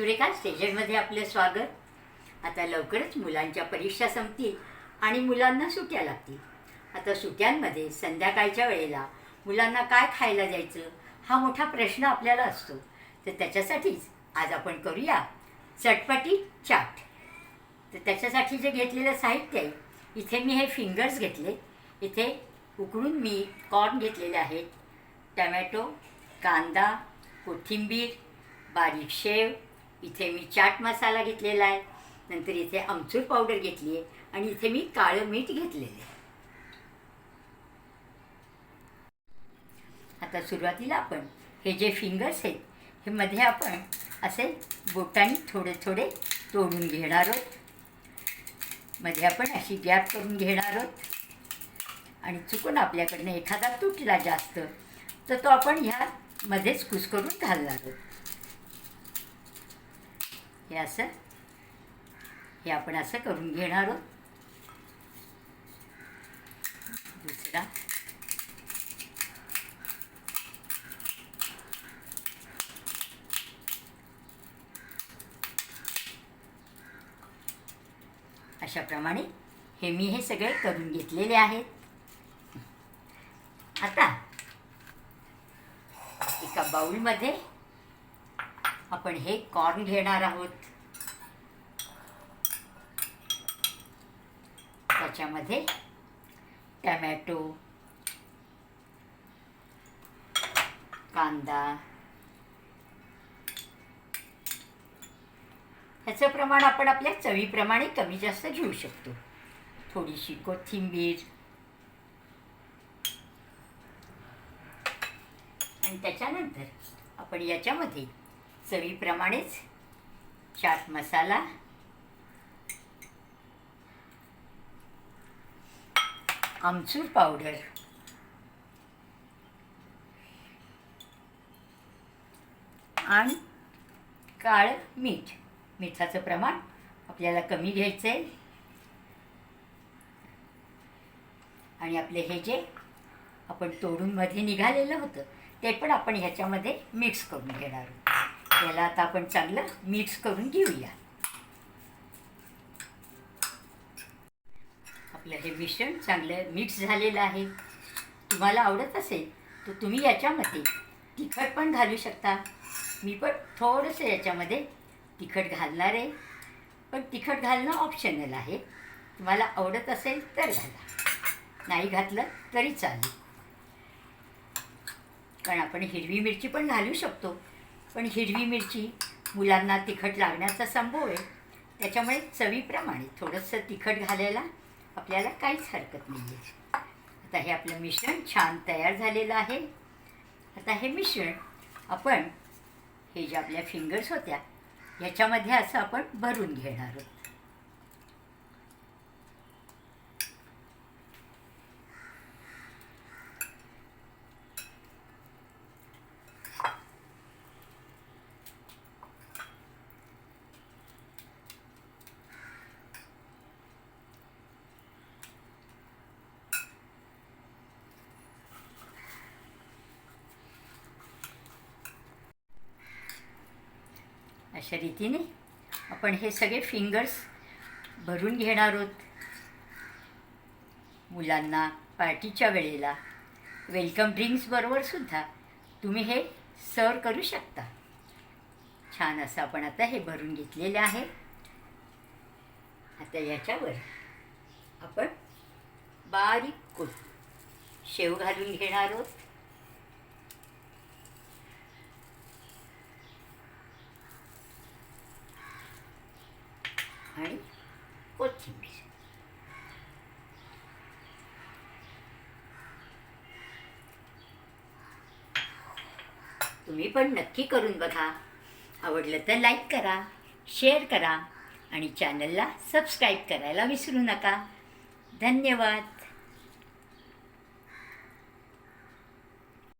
सुरेखा स्टेशनमध्ये आपलं स्वागत. आता लवकरच मुलांच्या परीक्षा संपतील आणि मुलांना सुट्या लागतील. आता सुट्यांमध्ये संध्याकाळच्या वेळेला मुलांना काय खायला द्यायचं हा मोठा प्रश्न आपल्याला असतो. तर त्याच्यासाठीच आज आपण करूया चटपटी चाट. तर त्याच्यासाठी जे घेतलेलं साहित्य आहे इथे मी हे फिंगर्स घेतले. इथे उकडून मी कॉर्न घेतलेले आहेत. टमॅटो कांदा कोथिंबीर बारीक शेव इथे मी चाट मसाला घेतलेला आहे. नंतर इथे आमचूर पावडर घेतली आहे आणि इथे मी काळं मीठ घेतलेलं आहे. आता सुरुवातीला आपण हे जे फिंगर्स आहेत हे मध्ये आपण असे बोटाने थोडे थोडे तोडून घेणार आहोत. मध्ये आपण अशी गॅप करून घेणार आहोत. आणि चुकून आपल्याकडनं एखादा तुटला जास्त तर तो आपण ह्या मध्येच कुस करून घालणार आहोत. हे असं हे आपण असं करून घेणार आहोत. दुसरा. अशाप्रमाणे हे मी हे सगळे करून घेतलेले आहेत. आता एका बाऊलमध्ये आपण हे कॉर्न घेणार आहोत. त्याच्यामध्ये टमॅटो कांदा. ह्याचं प्रमाण आपण आपल्या चवीप्रमाणे कमी जास्त घेऊ शकतो. थोडीशी कोथिंबीर. आणि त्याच्यानंतर आपण याच्यामध्ये चवीप्रमाणेच चाट मसाला. आमचूर पावडर. आणि काळं मीठ. मिठाचं प्रमाण आपल्याला कमी घ्यायचं आहे आणि आपले हे जे आपण तोडूनमध्ये निघालेलं होतं ते पण आपण ह्याच्यामध्ये मिक्स करून घेणार आहोत. याला आता आपण चांगलं मिक्स करून घेऊया. आपलं हे मिश्रण चांगलं मिक्स झालेलं आहे. तुम्हाला आवडत असेल तर तुम्ही याच्यामध्ये तिखट पण घालू शकता. मी पण थोडंसं याच्यामध्ये तिखट घालणार आहे. पण तिखट घालणं ऑप्शनल आहे. तुम्हाला आवडत असेल तर घाला. नाही घातलं तरी चालेल. कारण आपण हिरवी मिरची पण घालू शकतो. पण हिरवी मिरची मुलांना तिखट लागण्याचा संभव आहे. त्याच्यामुळे चवीप्रमाणे थोडंसं तिखट घालायला आपल्याला काहीच हरकत नाही आहे आता हे आपलं मिश्रण छान तयार झालेलं आहे. आता हे मिश्रण आपण हे जे आपल्या फिंगर्स होत्या ह्याच्यामध्ये असं आपण भरून घेणार आहोत. अशा रीतीने आपण हे सगळे फिंगर्स भरून घेणार आहोत. मुलांना पार्टीच्या वेळेला वेलकम ड्रिंक्सबरोबर सुद्धा तुम्ही हे सर्व करू शकता. छान असं आपण आता हे भरून घेतलेले आहे. आता याच्यावर आपण बारीक को शेव घालून घेणार आहोत आणि कोथिंबीर तुम्ही पण नक्की करून बघा. आवडलं तर लाईक करा शेअर करा आणि चॅनलला सबस्क्राईब करायला विसरू नका. धन्यवाद.